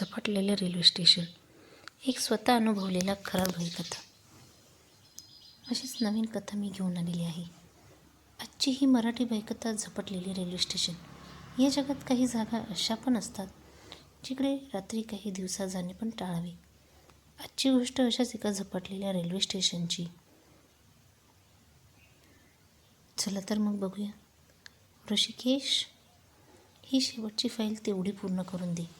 झपाटलेलं railway station. एक स्वतः अनुभवलेला खरा भयकथा. अशीच नवीन कथा मी घेऊन आलेली आहे. आजची ही मराठी भयकथा झपटलेली रेल्वे स्टेशन. या जगात काही जागा अशा पण असतात जिकडे रात्री काही दिवसा जाणे पण टाळावे. आजची गोष्ट अशाच एका झपटलेल्या रेल्वे स्टेशनची. चला तर मग बघूया. ऋषिकेश ही शेवटची फाईल तेवढी पूर्ण करून दे.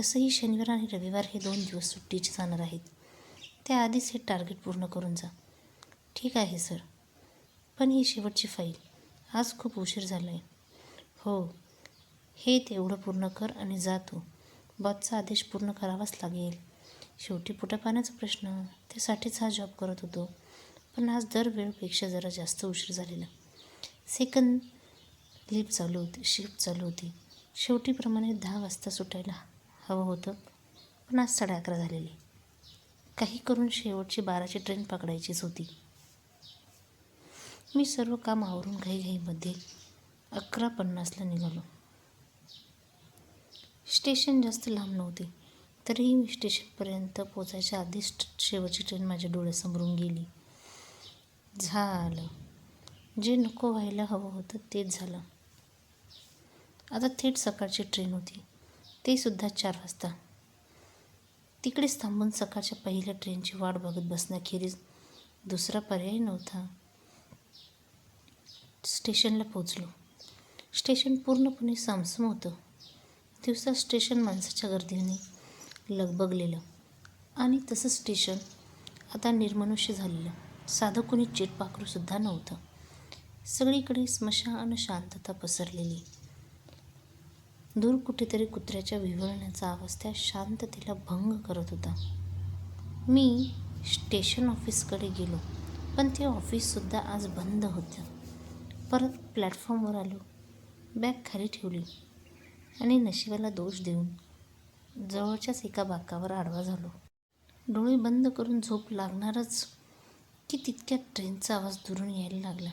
तसंही शनिवार आणि रविवार हे दोन दिवस सुट्टीचे जाणार आहेत. त्याआधीच हे टार्गेट पूर्ण करून जा. ठीक आहे सर पण ही शेवटची फाईल आज खूप उशीर झाला आहे हो. हे तेवढं पूर्ण कर आणि जा तू. बॉसचा आदेश पूर्ण करावाच लागेल. शेवटी पोटापाण्याचा प्रश्न. त्यासाठीच हा जॉब करत होतो. पण आज दर वेळपेक्षा जरा जास्त उशीर झालेला. सेकंद लिफ्ट चालू होती शिफ्ट चालू होती. शेवटीप्रमाणे दहा वाजता सुटायला. हवं होतं. पण आज साडे अकरा झालेली. काही करून शेवटची बाराची ट्रेन पकडायचीच होती. मी सर्व काम आवरून घाईघाईमध्ये अकरा पन्नासला निघालो. स्टेशन जास्त लांब नव्हते. तरीही मी स्टेशनपर्यंत पोचायच्या आधीच शेवटची ट्रेन माझ्या डोळ्यासमोरून गेली. झालं. जे नको व्हायला हवं होतं तेच झालं. आता थेट सकाळची ट्रेन होती. ते सुद्धा चार वाजता. तिकडेच थांबून सकाळच्या पहिल्या ट्रेनची वाट बघत बसण्याखेरीज दुसरा पर्याय नव्हता. स्टेशनला पोचलो स्टेशन पूर्णपणे सामसम होतं. दिवसा स्टेशन माणसाच्या गर्दीने लगबगलेलं. आणि तसं स्टेशन आता निर्मनुष्य झालेलं. साधं कोणी चिटपाखरूसुद्धा नव्हतं. सगळीकडे स्मशान शांतता पसरलेली. दूर कुठेतरी कुत्र्याच्या विव्हळण्याचा आवाज त्या शांततेला भंग करत होता. मी स्टेशन ऑफिसकडे गेलो पण ते ऑफिससुद्धा आज बंद होतं. परत प्लॅटफॉर्मवर आलो बॅग खाली ठेवली आणि नशिबाला दोष देऊन जवळच्याच एका बाकावर आडवा झालो. डोळे बंद करून झोप लागणारच की तितक्या ट्रेनचा आवाज दुरून यायला लागला.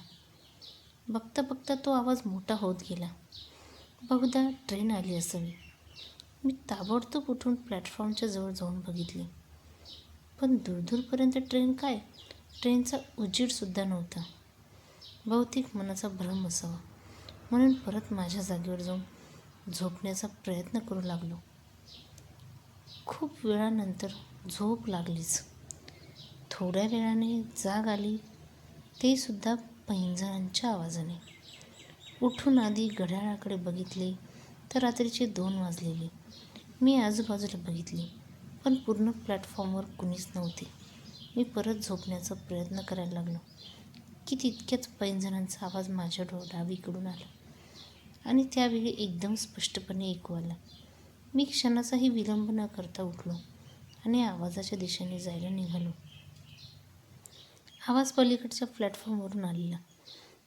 बघता बघता तो आवाज मोठा होत गेला. बहुधा ट्रेन आली असावी मी. ताबडतोब उठून प्लॅटफॉर्मच्या जवळ जाऊन बघितले. पण दूरदूरपर्यंत ट्रेन काय? ट्रेनचा उजीडसुद्धा नव्हता. बहुतेक मनाचा भ्रम असावा. म्हणून परत माझ्या जागेवर जाऊन झोपण्याचा प्रयत्न करू लागलो. खूप वेळानंतर झोप लागलीच. थोड्या वेळाने जाग आली ते सुद्धा पैंजणांच्या आवाजाने. उठून आधी घड्याळाकडे बघितले तर रात्रीचे दोन वाजलेले. मी आजूबाजूला बघितले पण पूर्ण प्लॅटफॉर्मवर कुणीच नव्हते. मी परत झोपण्याचा प्रयत्न करायला लागलो. की तितक्याच पैंजणांचा आवाज माझ्या डो डावीकडून आला. आणि त्यावेळी एकदम स्पष्टपणे ऐकू आला. मी क्षणाचाही विलंब न करता उठलो आणि आवाजाच्या दिशेने जायला निघालो. आवाज पलीकडच्या प्लॅटफॉर्मवरून आलेला.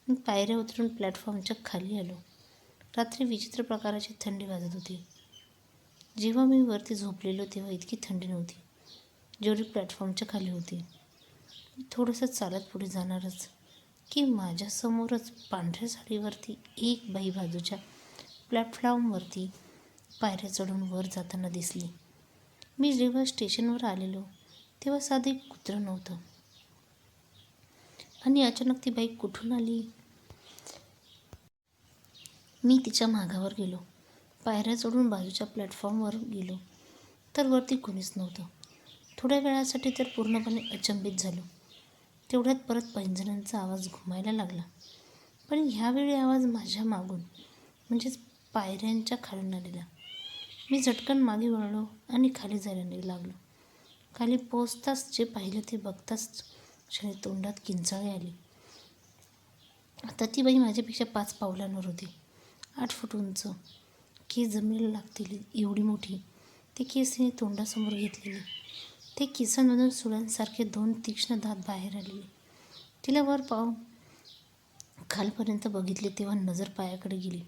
मी पायऱ्या उतरून प्लॅटफॉर्मच्या खाली आलो. रात्री विचित्र प्रकाराची थंडी वाजत होती. जेव्हा मी वरती झोपलेलो तेव्हा इतकी थंडी नव्हती. जेवढी प्लॅटफॉर्मच्या खाली होती. मी थोडंसं चालत पुढे जाणारच. की माझ्यासमोरच पांढऱ्या साडीवरती एक बाई बाजूच्या प्लॅटफॉर्मवरती पायऱ्या चढून वर जाताना दिसली. मी जेव्हा स्टेशनवर आलेलो तेव्हा साधे कुत्रं नव्हतं. आणि अचानक ती बाईक कुठून आली? मी तिच्या मागावर गेलो. पायऱ्या चढून बाजूच्या प्लॅटफॉर्मवर गेलो. तर वरती कोणीच नव्हतं. थोड्या वेळासाठी तर पूर्णपणे अचंबित झालो. तेवढ्यात परत पैंजणांचा आवाज घुमायला लागला. पण ह्यावेळी आवाज माझ्या मागून म्हणजेच पायऱ्यांच्या खालून आलेला. मी झटकन मागे वळलो आणि खाली जायला लागलो. खाली पोचताच जे पाहिलं ते बघताच क्षणी तोंडात किंचाळे आली. आता ती बाई माझ्यापेक्षा पाच पावलांवर होती. आठ फूट उंच. केस जमिनीला लागतील एवढी मोठी. ते केस तिने तोंडासमोर घेतलेले. ते केसांमधून सुळ्यांसारखे दोन तीक्ष्ण दात बाहेर आलेले. तिला वर पाव खालपर्यंत बघितले तेव्हा नजर पायाकडे गेली.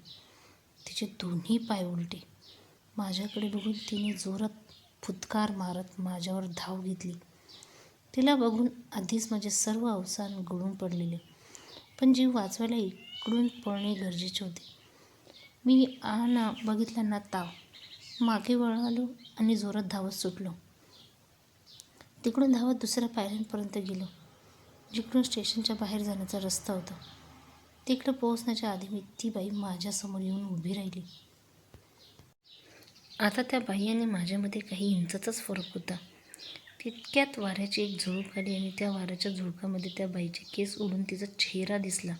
तिचे दोन्ही पाय उलटे. माझ्याकडे बघून तिने जोरात फुतकार मारत माझ्यावर धाव घेतली. तिला बघून आधीच माझे सर्व अवसान गळून पडलेले. पण जीव वाचवायला इकडून पळणे गरजेचे होते. मी आ ना बघितला ना ताव. मागे वळालो आणि जोरात धावत सुटलो. तिकडून धावत दुसऱ्या पायऱ्यांपर्यंत गेलो. जिकडून स्टेशनच्या बाहेर जाण्याचा रस्ता होता. तिकडे पोहोचण्याच्या आधी मी ती बाई माझ्यासमोर येऊन उभी राहिली. आता त्या बाई आणि माझ्यामध्ये काही इंचाचाच फरक होता. तितक्यात वाऱ्याची एक झुळूक आली आणि त्या वाऱ्याच्या झुळकामध्ये त्या बाईचे केस उडून तिचा चेहरा दिसला.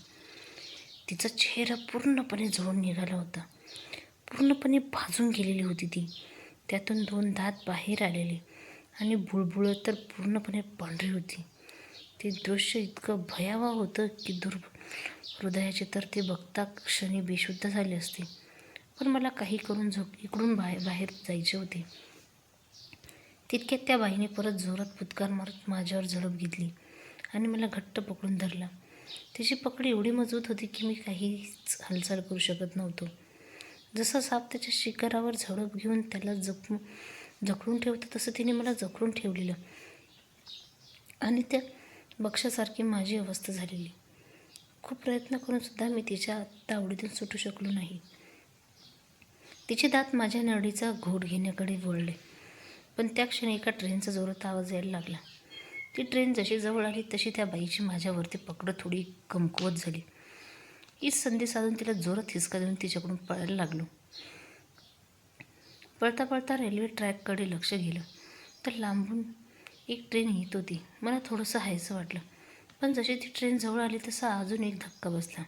तिचा चेहरा पूर्णपणे जळून निघाला होता. पूर्णपणे भाजून गेलेली होती ती. त्यातून दोन दात बाहेर आलेले आणि बुळबुळ तर पूर्णपणे पांढरी होती. ते दृश्य इतकं भयावह होतं की दुर् हृदयाचे तर ते बघता क्षणी बेशुद्ध झाले असते. पण मला काही करून झोप इकडून बाहेर बाहेर जायचे होते. तितक्यात त्या बाईने परत जोरात फुतकार मारत माझ्यावर झडप घेतली आणि मला घट्ट पकडून धरला. तिची पकड एवढी मजबूत होती की मी काहीच हालचाल करू शकत नव्हतो. जसा साप त्याच्या शिकारावर झडप घेऊन त्याला जखम जखडून ठेवतं तसं तिने मला जखडून ठेवलेलं. आणि त्या बक्षासारखी माझी अवस्था झालेली. खूप प्रयत्न करून सुद्धा मी तिच्या तावडीतून सुटू शकलो नाही. तिचे दात माझ्या नडीचा घोट घेण्याकडे वळले. पण त्या क्षणी एका ट्रेनचा जोरात आवाज यायला लागला. ती ट्रेन जशी जवळ आली तशी त्या बाईची माझ्यावरती पकड थोडी कमकुवत झाली. हीच संधी साधून तिला जोरात हिसका देऊन तिच्याकडून पळायला लागलो. पळता पळता रेल्वे ट्रॅककडे लक्ष गेलं. तर लांबून एक ट्रेन येत होती. मला थोडंसं हायचं वाटलं. पण जशी ती ट्रेन जवळ आली तसा अजून एक धक्का बसला.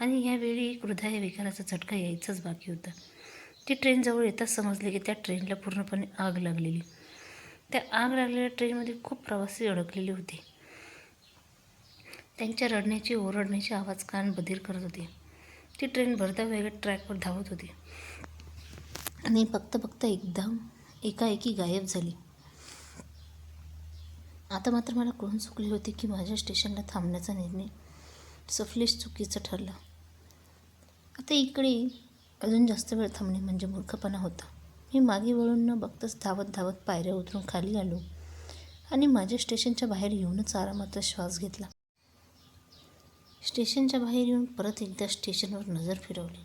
आणि ह्यावेळी एक हृदय विकाराचा झटका यायचाच बाकी होता. ती ट्रेन जवळ येताच समजले की त्या ट्रेनला पूर्णपणे आग लागलेली. त्या आग लागलेल्या ट्रेनमध्ये खूप प्रवासी अडकलेले होते. त्यांच्या रडण्याची ओरडण्याचे आवाज कान बधीर करत होते. ती ट्रेन भरता वेगळ्या ट्रॅकवर धावत होती. आणि बघता बघता एकदम एकाएकी गायब झाली. आता मात्र मला कळून चुकले होते की माझ्या स्टेशनला थांबण्याचा निर्णय सफलेश चुकीचा ठरला. आता इकडे अजून जास्त वेळ थांबणे म्हणजे मूर्खपणा होता. मी मागे वळून न बघताच धावत धावत पायऱ्या उतरून खाली आलो आणि माझ्या स्टेशनच्या बाहेर येऊनच आरामात श्वास घेतला. स्टेशनच्या बाहेर येऊन परत एकदा स्टेशनवर नजर फिरवली.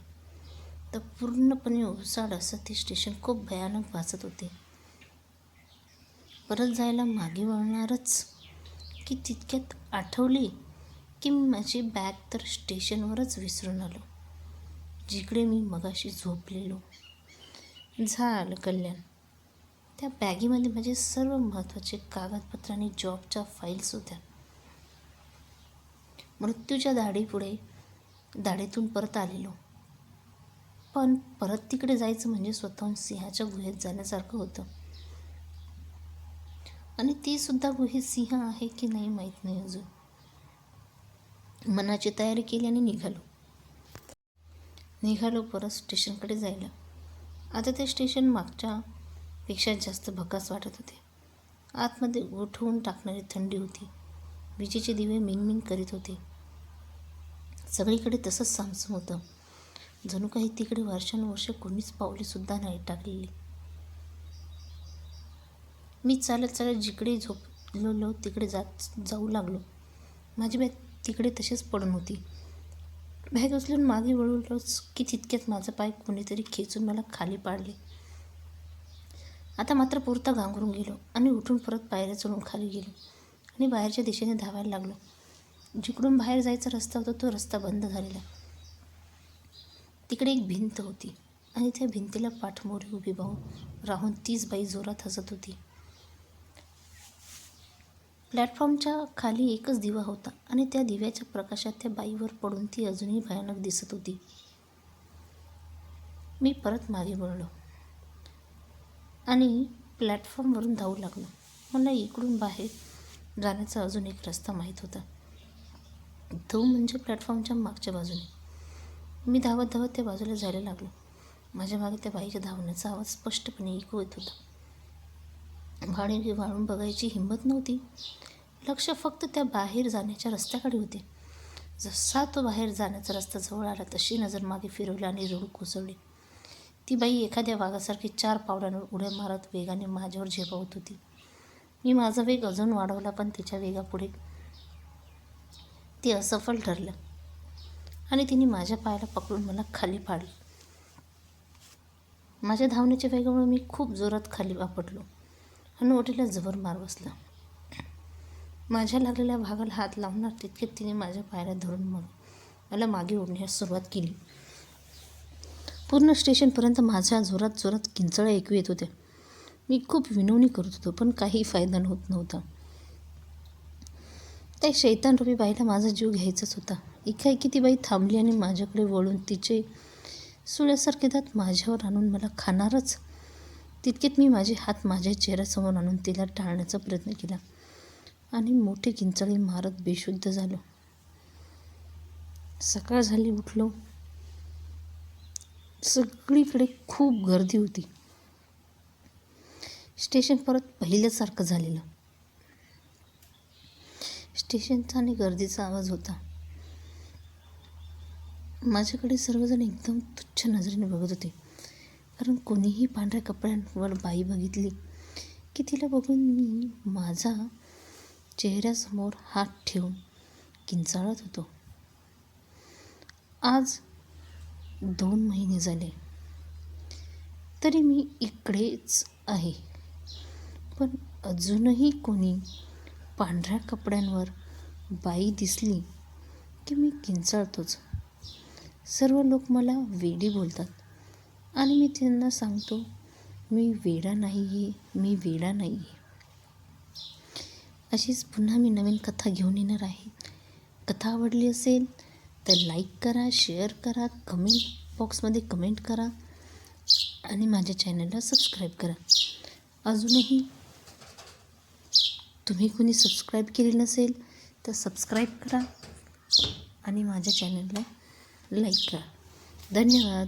तर पूर्णपणे ओसाड असं ते स्टेशन खूप भयानक वाचत होते. परत जायला मागे वळणारच की तितक्यात आठवली की माझी बॅग तर स्टेशनवरच विसरून आलो. जिकडे मी मगाशी झोपलेलो. झालं कल्याण. त्या बॅगीमध्ये माझे सर्व महत्त्वाचे कागदपत्र आणि जॉबच्या फाईल्स होत्या. मृत्यूच्या दाढीपुढे दाढीतून परत आलेलो. पण परत तिकडे जायचं म्हणजे स्वतःहून सिंहाच्या गुहेत जाण्यासारखं होतं. आणि ती सुद्धा गुहेत सिंह आहे की नाही माहीत नाही अजून. मनाची तयारी केली आणि निघालो. निघालो परत स्टेशनकडे जायला. आता ते स्टेशन मागच्या पेक्षा जास्त भकास वाटत होते. आतमध्ये उठवून टाकणारी थंडी होती. विजेचे दिवे मिनमिन करीत होते. सगळीकडे तसंच सामसम होतं. जणू काही तिकडे वर्षानुवर्ष कोणीच पावलेसुद्धा नाही टाकलेली. मी चालत चालत जिकडे झोपलेलो तिकडे जात जाऊ लागलो. माझी बॅग तिकडे तशीच पडून होती. बॅग उचलून मागे वळवलोच की तितक्यात माझा पाय कोणीतरी खेचून मला खाली पाडले. आता मात्र पुरता घांगरून गेलो आणि उठून परत पायऱ्या चढून खाली गेलो आणि बाहेरच्या दिशेने धावायला लागलो. जिकडून बाहेर जायचा रस्ता होता तो रस्ता बंद झालेला. तिकडे एक भिंत होती आणि त्या भिंतीला पाठमोरी उभी भाऊ राहून तीच बाई जोरात हसत होती. प्लॅटफॉर्मच्या खाली एकच दिवा होता आणि त्या दिव्याच्या प्रकाशात त्या बाईवर पडून ती अजूनही भयानक दिसत होती. मी परत मागे वळलो. आणि प्लॅटफॉर्मवरून धावू लागलो. मला इकडून बाहेर जाण्याचा अजून एक रस्ता माहीत होता. तो म्हणजे प्लॅटफॉर्मच्या मागच्या बाजूने. मी धावत धावत त्या बाजूला जायला लागलो. माझ्या मागे त्या बाईच्या धावण्याचा आवाज स्पष्टपणे ऐकू येत होता. भाडे वाळून बघायची हिंमत नव्हती. लक्ष फक्त त्या बाहेर जाण्याच्या रस्त्याकडे होते. जसा तो बाहेर जाण्याचा रस्ता जवळ आला तशी नजर मागे फिरवली आणि रोड कोसळली. ती बाई एखाद्या वाघासारखी चार पावलांवर उड्या मारत वेगाने माझ्यावर झेपावत होती. मी माझा वेग अजून वाढवला पण तिच्या वेगापुढे ते असफल ठरलं आणि तिने माझ्या पायाला पकडून मला खाली पाडलं. माझ्या धावण्याच्या वेगामुळे मी खूप जोरात खाली वापरलो आणि ओटीला जबर मार बसला. माझ्या लागलेल्या भागाला हात लावणार तितके तिने माझ्या पायऱ्या धरून मग मला मागे ओढण्यास सुरुवात केली. पूर्ण स्टेशनपर्यंत माझ्या जोरात जोरात किंचळ्या ऐकू येत होत्या मी खूप विनवणी करत होतो पण काही फायदा होत नव्हता. त्या शैतानरूपी बाईला माझा जीव घ्यायचाच होता. एकाएकी ती बाई थांबली आणि माझ्याकडे वळून तिचे सुळ्यासारखे दात माझ्यावर आणून मला खाणारच तितक्यात मी माझे हात माझ्या चेहऱ्यासमोर आणून तिला टाळण्याचा प्रयत्न केला आणि मोठी किंचाळी मारत बेशुद्ध झालो. सकाळ झाली उठलो. सगळीकडे खूप गर्दी होती. स्टेशन परत पहिल्यासारखं झालेलं. स्टेशनचा आणि गर्दीचा आवाज होता. माझ्याकडे सर्वजण एकदम तुच्छ नजरेने बघत होते. कारण कोणीही पांढऱ्या कपड्यांवर बाई बघितली की तिला बघून मी माझा चेहऱ्यासमोर हात ठेवून किंचाळत होतो. आज दोन महिने झाले. तरी मी इकडेच आहे. पण अजूनही कोणी पांढऱ्या कपड्यांवर बाई दिसली की मी किंचाळतोच. सर्व लोक मला वेडी बोलतात. आणि मी त्यांना सांगतो मी वेडा नाही आहे मी वेडा नाही आहे अशीच पुन्हा मी नवीन कथा घेऊन येणार आहे. कथा आवडली असेल तर लाईक करा शेअर करा कमेंट बॉक्समध्ये कमेंट करा आणि माझ्या चॅनलला सबस्क्राईब करा. अजूनही तुम्ही कोणी सबस्क्राईब केले नसेल तर सबस्क्राईब करा आणि माझ्या चॅनलला लाईक करा. धन्यवाद.